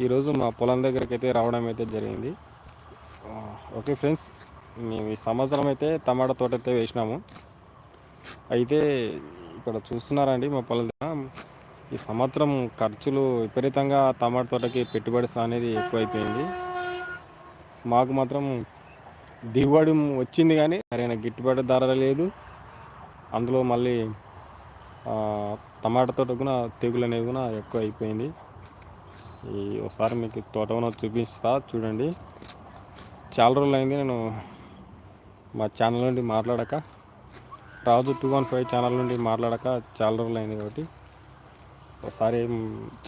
ఈరోజు మా పొలం దగ్గరికి అయితే రావడం అయితే జరిగింది. ఓకే ఫ్రెండ్స్ మేము ఈ సంవత్సరం అయితే టమాటా తోట అయితే వేసినాము. అయితే ఇక్కడ చూస్తున్నారండి మా పొలం దగ్గర. ఈ సంవత్సరం ఖర్చులు విపరీతంగా టమాటా తోటకి పెట్టుబడి అనేది ఎక్కువైపోయింది. మాకు మాత్రం దిగుబడి వచ్చింది కానీ సరైన గిట్టుబాటు ధర లేదు. అందులో మళ్ళీ టమాటా తోట కూడా తెగులు అనేది కూడా ఎక్కువ అయిపోయింది ఈ ఒకసారి మీకు తోట ఉన్న చూపిస్తా చూడండి. చాలా రోజులు అయింది నేను మా ఛానల్ నుండి మాట్లాడక. Raju two one five channel నుండి మాట్లాడక చాలా రోజులు అయింది కాబట్టి ఒకసారి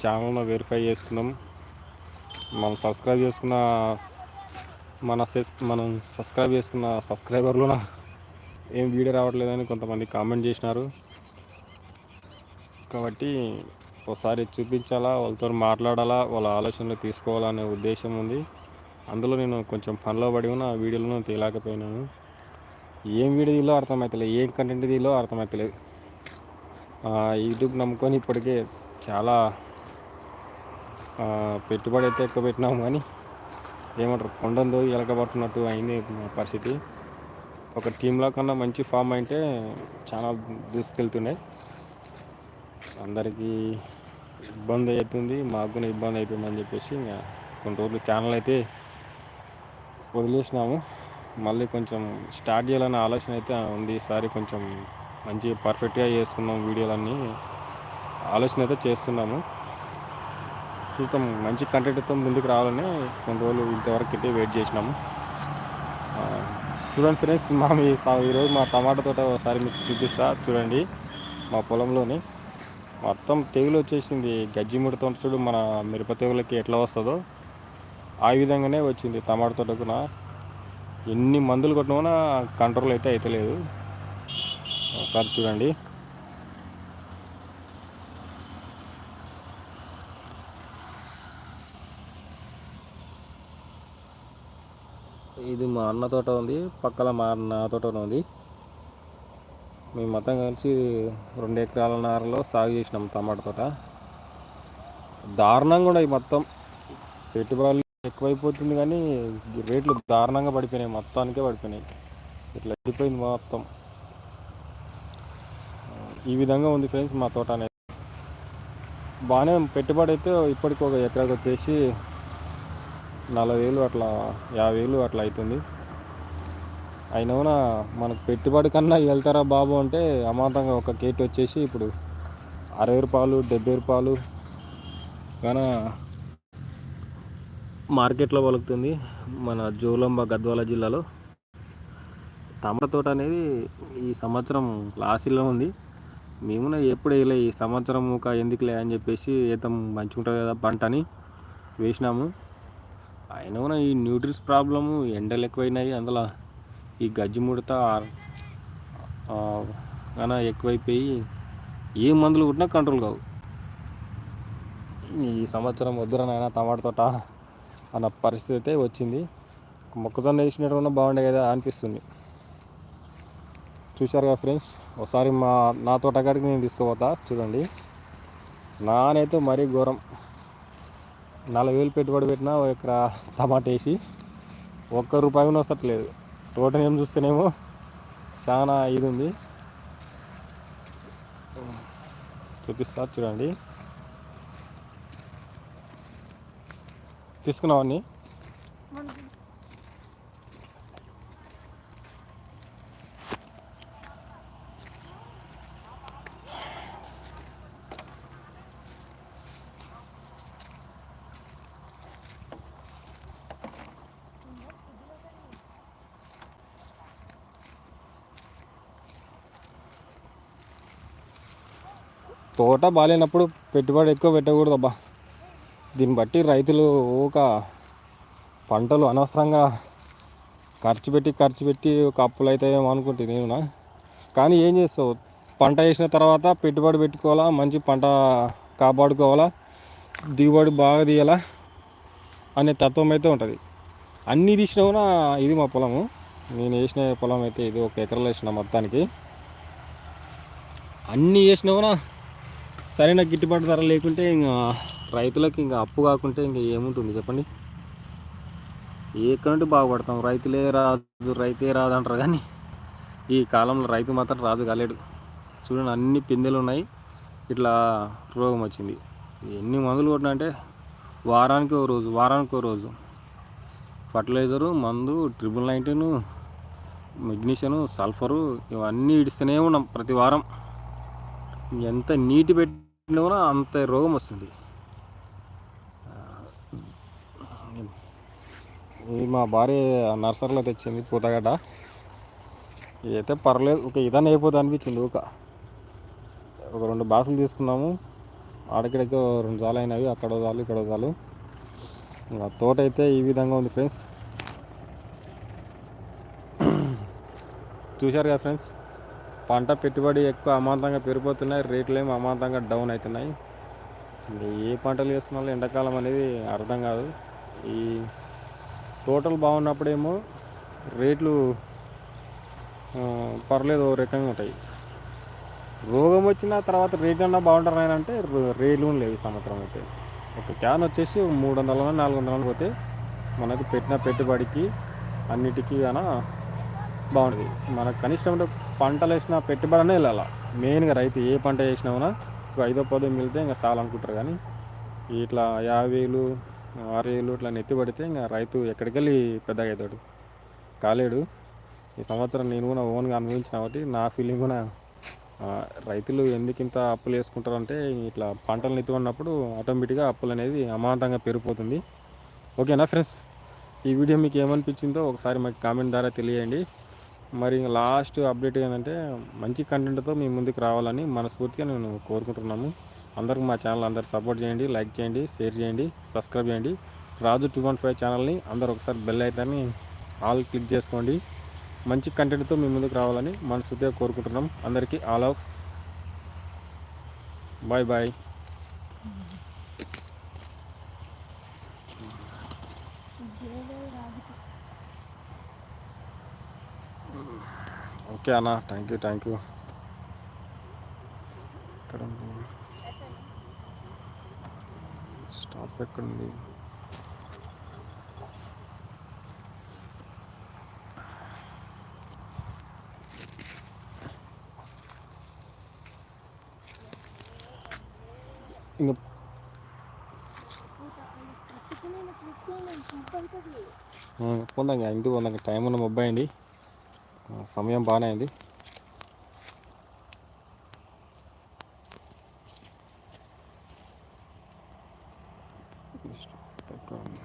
ఛానల్ను వెరిఫై చేసుకుందాం. మనం సబ్స్క్రైబ్ చేసుకున్న మన సెస్ మనం సబ్స్క్రైబ్ చేసుకున్న సబ్స్క్రైబర్లో ఏం వీడియో రావట్లేదని కొంతమంది కామెంట్ చేసినారు. కాబట్టి ఒకసారి చూపించాలా వాళ్ళతో మాట్లాడాలా వాళ్ళ ఆలోచనలు తీసుకోవాలనే ఉద్దేశం ఉంది. అందులో నేను కొంచెం పనిలో పడి ఉన్న ఆ వీడియోలను తీయలేకపోయినాను. ఏం వీడియో తీలో అర్థమవుతలేదు ఏం కంటెంట్ తీలో అర్థమవుతలేదు యూట్యూబ్ నమ్ముకొని ఇప్పటికే చాలా పెట్టుబడి అయితే ఎక్కువ పెట్టినాము కానీ ఏమంటారు కొండందో ఎలకబడుతున్నట్టు అయింది మా పరిస్థితి. ఒక టీంలో కన్నా మంచి ఫామ్ అయితే చాలా దూసుకెళ్తున్నాయి అందరికీ ఇబ్బంది అవుతుంది మాకు కూడా ఇబ్బంది అవుతుంది అని చెప్పేసి ఇంకా కొన్ని రోజులు ఛానల్ అయితే వదిలేసినాము. మళ్ళీ కొంచెం స్టార్ట్ చేయాలనే ఆలోచన అయితే ఉంది. ఈసారి కొంచెం మంచి పర్ఫెక్ట్గా చేసుకున్నాం వీడియోలన్నీ. ఆలోచన అయితే చేస్తున్నాము. చూద్దాం మంచి కంటెంట్తో ముందుకు రావాలని కొన్ని రోజులు ఇంతవరకు అయితే వెయిట్ చేసినాము. చూడండి ఫ్రెండ్స్ మా మీ ఈరోజు మా టమాటా తోట ఒకసారి మీకు చూపిస్తా చూడండి మా పొలంలోని. మొత్తం తెగులు వచ్చేసింది. గజ్జి ముడత చూడు మన మిరప తెగులకి ఎట్లా వస్తుందో ఆ విధంగానే వచ్చింది టమాటా తోటకున ఎన్ని మందులు కొట్టినా కంట్రోల్ అయితే అవుతలేదు ఒకసారి చూడండి. ఇది మా అన్న తోట ఉంది పక్కన మా అన్న తోట ఉంది. మేము మొత్తం కలిసి రెండు ఎకరాల నారలో సాగు చేసినాం టమాటా తోట. దారుణంగా ఉన్నాయి మొత్తం. పెట్టుబడులు ఎక్కువైపోతుంది కానీ రేట్లు దారుణంగా పడిపోయినాయి. మొత్తానికే పడిపోయినాయి. ఇట్లా అయిపోయింది మొత్తం. ఈ విధంగా ఉంది ఫ్రెండ్స్ మా తోట అనేది. బాగానే పెట్టుబడి అయితే ఇప్పటికి ఒక ఎకరాకి వచ్చేసి నలభై వేలు అట్లా యాభై వేలు అట్లా అవుతుంది. అయినా మనకు పెట్టుబడి కన్నా వెళ్తారా బాబు అంటే అమాంతంగా ఒక కేట్ వచ్చేసి ఇప్పుడు అరవై రూపాయలు డెబ్బై రూపాయలు కానీ మార్కెట్లో పలుకుతుంది మన జోలంబ గద్వాల జిల్లాలో. తమర తోట అనేది ఈ సంవత్సరం లాస్ట్లో ఉంది. మేము ఎప్పుడు వేయలే ఈ సంవత్సరం ఒక ఎందుకులే అని చెప్పేసి ఏతం మంచిగుంటుంది కదా పంట అని వేసినాము. అయినా ఈ న్యూట్రిస్ ప్రాబ్లము ఎండలు ఎక్కువైనాయి అందులో. ఈ గజ్జి ముడత కానీ ఎక్కువైపోయి ఏ మందులు కొట్టినా కంట్రోల్ కావు. ఈ సంవత్సరం వద్దురా నాయన టమాటా తోట అన్న పరిస్థితి అయితే వచ్చింది. మొక్కజొన్న వేసినట్టు కూడా బాగుండే కదా అనిపిస్తుంది. చూశారు కదా ఫ్రెండ్స్? ఒకసారి మా నా తోటకాడికి నేను తీసుకుపోతా చూడండి. నానైతే మరీ ఘోరం. నలభై వేలు పెట్టుబడి పెట్టినా ఒక టమాటా వేసి ఒక్క రూపాయి కూడా వస్తట్లేదు. తోటనేం చూస్తేనేమో చాలా ఇది ఉంది చూపిస్తారు చూడండి తీసుకున్నావన్నీ తోట బాగాలేనప్పుడు పెట్టుబడి ఎక్కువ పెట్టకూడదు అబ్బా దీన్ని బట్టి రైతులు ఒక పంటలు అనవసరంగా ఖర్చు పెట్టి ఖర్చు పెట్టి ఒక అప్పులు అవుతాయేమో అనుకుంటే నేను కానీ ఏం చేస్తావు? పంట వేసిన తర్వాత పెట్టుబడి పెట్టుకోవాలా? మంచి పంట కాపాడుకోవాలా? దిగుబడి బాగా తీయాలా? అనే తత్వం అయితే ఉంటుంది. అన్నీ తీసినా కూడా ఇది మా పొలము. నేను వేసిన పొలం అయితే ఇది ఒక ఎకరాలు వేసిన మొత్తానికి. అన్నీ వేసినా కూడా సరైన గిట్టుబాటు ధర లేకుంటే ఇంకా రైతులకి ఇంకా అప్పు కాకుంటే ఇంకా ఏముంటుంది చెప్పండి? ఎక్కడి నుండి బాగుపడతాం? రైతులే రాజు రైతే రాజు అంటారు కానీ ఈ కాలంలో రైతు మాత్రం రాజు కాలేడు. చూడండి అన్ని పిందెలు ఉన్నాయి. ఇట్లా రోగం వచ్చింది. ఎన్ని మందులు కొట్టినా అంటే వారానికి ఓ రోజు వారానికి ఓ రోజు. ఫర్టిలైజరు మందు ట్రిపుల్ నైన్టీన్ మెగ్నీషియను సల్ఫరు ఇవన్నీ ఇడిస్తూనే ఉన్నాం ప్రతి వారం. ఎంత నీటి పెట్టి కూడా అంత రోగం వస్తుంది. ఇది మా భార్య నర్సరీలో తెచ్చింది పూతగడ్డ. ఇదైతే పర్లేదు ఒక ఇదని అయిపోతుంది అనిపించింది ఒక ఒక రెండు బాసులు తీసుకున్నాము. ఆడకిడకి రెండు జాలు అయినవి అక్కడ జాలు ఇక్కడ జాలు. ఇంకా తోట అయితే ఈ విధంగా ఉంది ఫ్రెండ్స్. చూశారు కదా ఫ్రెండ్స్? పంట పెట్టుబడి ఎక్కువ అమాంతంగా పెరిగిపోతున్నాయి రేట్లు ఏమో అమాంతంగా డౌన్ అవుతున్నాయి. ఏ పంటలు వేసుకున్నా ఎండాకాలం అనేది అర్థం కాదు. ఈ టోటల్ బాగున్నప్పుడేమో రేట్లు పర్లేదు ఓ రకంగా ఉంటాయి. రోగం వచ్చిన తర్వాత రేట్లు అన్నా బాగుంటారు అంటే రేట్లు లేవు ఈ సంవత్సరం అయితే. ఒక క్యాన్ వచ్చేసి మూడు వందల నాలుగు వందల పోతే మనకు పెట్టిన పెట్టుబడికి అన్నిటికీ గాన బాగుంటుంది. మనకు కనిష్టం అంటే పంటలు వేసిన పెట్టుబడి అనే వెళ్ళాలి మెయిన్గా రైతు ఏ పంట వేసినా కూడా ఒక ఐదో పదో మిగిలితే ఇంకా చాలనుకుంటారు కానీ ఇట్లా యాభై వేలు ఆరు వేలు ఇట్లా నెత్తి పడితే ఇంకా రైతు ఎక్కడికి వెళ్ళి పెద్దగా అవుతాడు. కాలేడు. ఈ సంవత్సరం నేను కూడా ఓన్గా అనుభవించిన కాబట్టి నా ఫీలింగ్ కూడా రైతులు ఎందుకు ఇంత అప్పులు వేసుకుంటారు అంటే ఇట్లా పంటలు నెత్తుకున్నప్పుడు ఆటోమేటిక్గా అప్పులు అనేది అమాంతంగా పెరిగిపోతుంది. ఓకేనా ఫ్రెండ్స్ ఈ వీడియో మీకు ఏమనిపించిందో ఒకసారి మాకు కామెంట్ ద్వారా తెలియండి. మరి ఇంకా లాస్ట్ అప్డేట్ ఏంటంటే మంచి కంటెంట్తో మీ ముందుకు రావాలని మనస్ఫూర్తిగా నేను కోరుకుంటున్నాము అందరికి మా ఛానల్ అందరు సపోర్ట్ చేయండి లైక్ చేయండి షేర్ చేయండి సబ్స్క్రైబ్ చేయండి. రాజు టూ వన్ ఫైవ్ ఛానల్ని అందరు ఒకసారి బెల్ అయితేని ఆల్ క్లిక్ చేసుకోండి. మంచి కంటెంట్తో మీ ముందుకు రావాలని మనస్ఫూర్తిగా కోరుకుంటున్నాం. అందరికీ all of bye bye. Okay అన్న థ్యాంక్ యూ థ్యాంక్ యూ ఎక్కడ ఉంది. స్టాప్ ఎక్కడుంది? ఇంకా పొందాం ఇంటికి పొందాం టైం ఉన్న మొబ్బాయి అండి సమయం బాగానే అయింది ఉంది?